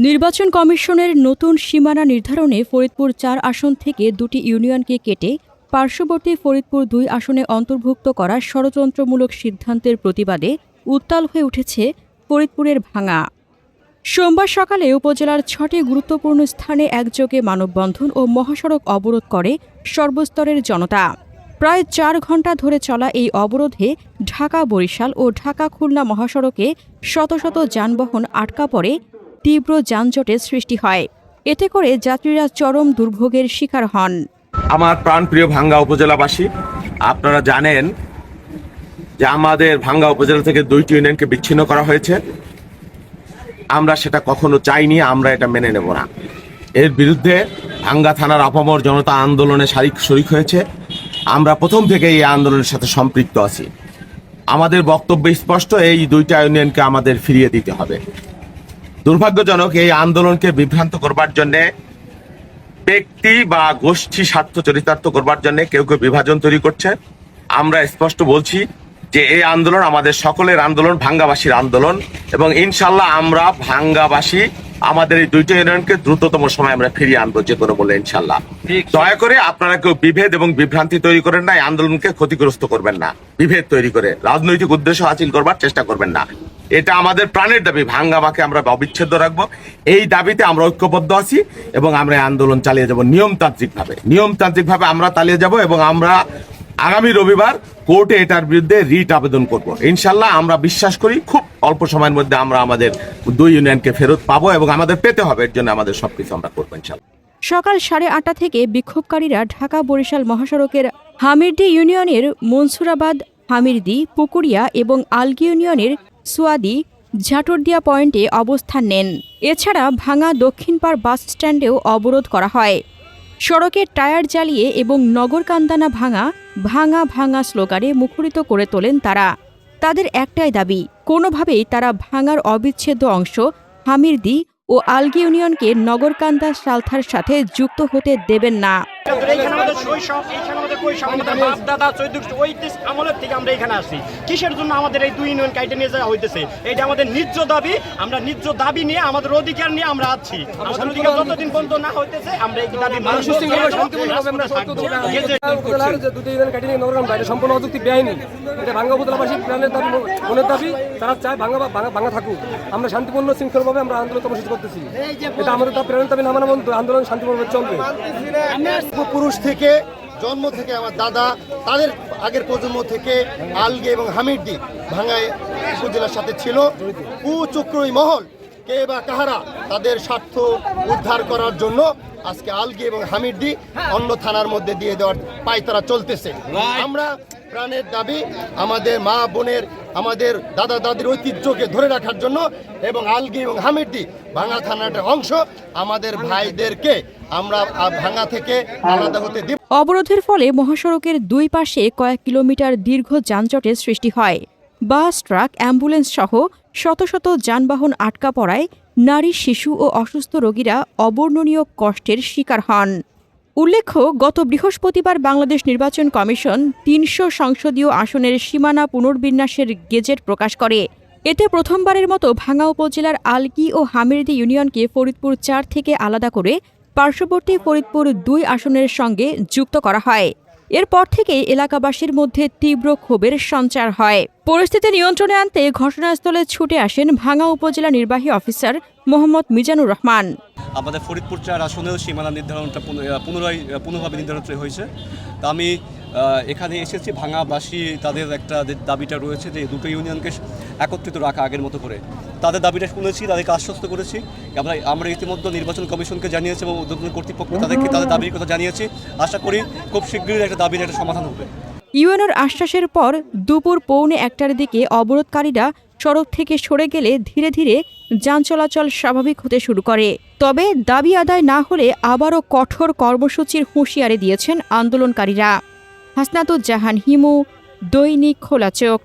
নির্বাচন কমিশনের নতুন সীমানা নির্ধারণে ফরিদপুর চার আসন থেকে দুটি ইউনিয়নকে কেটে পার্শ্ববর্তী ফরিদপুর দুই আসনে অন্তর্ভুক্ত করার ষড়যন্ত্রমূলক সিদ্ধান্তের প্রতিবাদে উত্তাল হয়ে উঠেছে ফরিদপুরের ভাঙা। সোমবার সকালে উপজেলার ছটি গুরুত্বপূর্ণ স্থানে একযোগে মানববন্ধন ও মহাসড়ক অবরোধ করে সর্বস্তরের জনতা। প্রায় চার ঘণ্টা ধরে চলা এই অবরোধে ঢাকা বরিশাল ও ঢাকা খুলনা মহাসড়কে শত শত যানবাহন আটকা পড়ে তীব্র যানজটের সৃষ্টি হয়। এতে করে যাত্রীরা চরম দুর্ভোগের শিকার হন। আমার প্রাণপ্রিয় ভাঙ্গা উপজেলাবাসী, আপনারা জানেন যে আমাদের ভাঙ্গা উপজেলা থেকে দুইটি ইউনিয়নকে বিচ্ছিন্ন করা হয়েছে। আমরা সেটা কখনো চাইনি, আমরা এটা মেনে নেব না। এর বিরুদ্ধে ভাঙ্গা থানার আপামর জনতা আন্দোলনে শারিক শরিক হয়েছে। আমরা প্রথম থেকে এই আন্দোলনের সাথে সম্পৃক্ত আছি। আমাদের বক্তব্য স্পষ্ট, এই দুইটা ইউনিয়নকে আমাদের ফিরিয়ে দিতে হবে। দুর্ভাগ্যজনক এই আন্দোলনকে বিভ্রান্ত করবার জন্যে ব্যক্তি বা গোষ্ঠী স্বার্থ চরিতার্থ করবার জন্য কেউ কেউ বিভাজন তৈরি করছে। আমরা স্পষ্ট বলছি যে এই আন্দোলন আমাদের সকলের আন্দোলন ভাঙ্গাবাসীর আন্দোলন এবং ইনশাল্লাহ আমরা ভাঙ্গাবাসী আমাদের এই দুইটা ইউনিয়নকে দ্রুততম সময় আমরা ফিরিয়ে আনব যে কোনো বলে ইনশাল্লাহ। দয়া করে আপনারা কেউ বিভেদ এবং বিভ্রান্তি তৈরি করেন না এই আন্দোলনকে ক্ষতিগ্রস্ত করবেন না। বিভেদ তৈরি করে রাজনৈতিক উদ্দেশ্য হাসিল করবার চেষ্টা করবেন না। এটা আমাদের প্রাণের দাবি। ভাঙ্গামাকে আমরা অবিচ্ছেদ্য রাখব। এই দাবিতে আমরা ঐক্যবদ্ধ আছি এবং আমরা আন্দোলন চালিয়ে যাব নিয়মতান্ত্রিক ভাবে নিয়মতান্ত্রিক ভাবে আমরা চালিয়ে যাব এবং আমরা আগামী রবিবার কোর্টে এটার বিরুদ্ধে রিট আবেদন করব। ইনশাল্লাহ আমরা বিশ্বাস করি খুব অল্প সময়ের মধ্যে আমরা আমাদের দুই ইউনিয়নকে ফেরত পাবো এবং আমাদের পেতে হবে। এর জন্য আমাদের সবকিছু আমরা করব ইনশাল্লাহ সকাল সাড়ে আটটা থেকে বিক্ষোভকারীরা ঢাকা বরিশাল মহাসড়কের হামিরদি ইউনিয়নের মনসুরাবাদ হামিরদি পুকুরিয়া এবং আলগি ইউনিয়নের সুয়াদি ঝাটরদিয়া পয়েন্টে অবস্থান নেন। এছাড়া ভাঙা দক্ষিণপাড় বাস স্ট্যান্ডেও অবরোধ করা হয়। সড়কের টায়ার জ্বালিয়ে এবং নগরকান্দানা ভাঙা ভাঙা ভাঙা স্লোগানে মুখরিত করে তোলেন তারা। তাদের একটাই দাবি, কোনোভাবেই তারা ভাঙার অবিচ্ছেদ্য অংশ হামিরদি ও আলগি ইউনিয়নকে নগরকান্দা সালথার সাথে যুক্ত হতে দেবেন না। এইখানে আমাদের শৈশব এইখানে আমাদের কৈশব আমাদের বাপ দাদা চৈদ্দ ওই আমলের থেকে আমরা এখানে আসি কিসের জন্য আমাদের এই দুই ইউনিয়ন কাইটে নিয়ে যাওয়া হইতেছে? এটা আমাদের নিজ দাবি আমরা নিজ দাবি নিয়ে আমাদের অধিকার নিয়ে আমরা আছি। আমাদের অধিকার যতদিন পর্যন্ত না হইতেছে আমরা এই দাবি সম্পূর্ণ অযুক্তি বেআইনি। এটা ভাঙ্গা প্রাণের মনের তারা চায় ভাঙ্গা ভাঙ্গা থাকুক। আমরা শান্তিপূর্ণ শৃঙ্খলভাবে আমরা আন্দোলন কর্মসূচি করতেছি। এটা আমাদের তার দাবি নামানো আন্দোলন শান্তিপূর্ণভাবে চলবে। পূর্বপুরুষ থেকে জন্ম থেকে আমার দাদা তাদের আগের প্রজন্ম থেকে আলগে এবং হামিরদি ভাঙায় উপজেলার সাথে ছিল। কুচক্রই মহল কে বা কাহারা তাদের স্বার্থ উদ্ধার করার জন্য আজকে আলগি এবং হামিরদি অন্য থানার মধ্যে দিয়ে দেওয়ার পায়তারা চলতেছে। আমরা প্রাণের দাবি আমাদের মা বোনের আমাদের দাদা দাদির ঐতিহ্যকে ধরে রাখার জন্য এবং আলগি এবং হামিরদি ভাঙা থানার অংশ আমাদের ভাইদেরকে আমরা ভাঙ্গা থেকে আলাদা হতে দিব। অবরোধের ফলে মহাসড়কের দুই পাশে কয়েক কিলোমিটার দীর্ঘ যানজটের সৃষ্টি হয়। বাস, ট্রাক, অ্যাম্বুলেন্স সহ শত শত যানবাহন আটকা পড়ায় নারী, শিশু ও অসুস্থ রোগীরা অবর্ণনীয় কষ্টের শিকার হন। উল্লেখ্য, গত বৃহস্পতিবার বাংলাদেশ নির্বাচন কমিশন তিনশো সংসদীয় আসনের সীমানা পুনর্বিন্যাসের গেজেট প্রকাশ করে। এতে প্রথমবারের মতো ভাঙ্গা উপজেলার আলকি ও হামিরদি ইউনিয়নকে ফরিদপুর চার থেকে আলাদা করে পার্শ্ববর্তী ফরিদপুর দুই আসনের সঙ্গে যুক্ত করা হয়। এরপর থেকে এলাকাবাসীর মধ্যে তীব্র ক্ষোভের সঞ্চার হয়। পরিস্থিতি নিয়ন্ত্রণে আনতে ঘটনাস্থলে ছুটে আসেন ভাঙা উপজেলা নির্বাহী অফিসার মোহাম্মদ মিজানুর রহমান। আমাদের ফরিদপুর চার আসনেও সীমানা নির্ধারণটা পুন- পুনরায় পুনঃভাবে নির্ধারণ হয়েছে। আমি এখানে এসেছি ভাঙাবাসী তাদের একটা দাবিটা রয়েছে যে দুটো ইউনিয়নকে একত্রিত রাখা আগের মতো করে। তাদের দাবিটা শুনেছি, তাদেরকে আশ্বস্ত করেছি। আমরা আমরা ইতিমধ্যে নির্বাচন কমিশনকে জানিয়েছি এবং উদ্বোধন কর্তৃপক্ষ তাদেরকে, তাদের দাবির কথা জানিয়েছি। আশা করি খুব শীঘ্রই একটা দাবির একটা সমাধান হবে। ইউএনওর আশ্বাসের পর দুপুর পৌনে একটার দিকে অবরোধকারীরা সড়ক থেকে সরে গেলে ধীরে ধীরে যান চলাচল স্বাভাবিক হতে শুরু করে। তবে দাবি আদায় না হলে আবারও কঠোর কর্মসূচির হুঁশিয়ারি দিয়েছেন আন্দোলনকারীরা। হাসনাতুজ্জাহান হিমু দৈনিক খোলা চোখ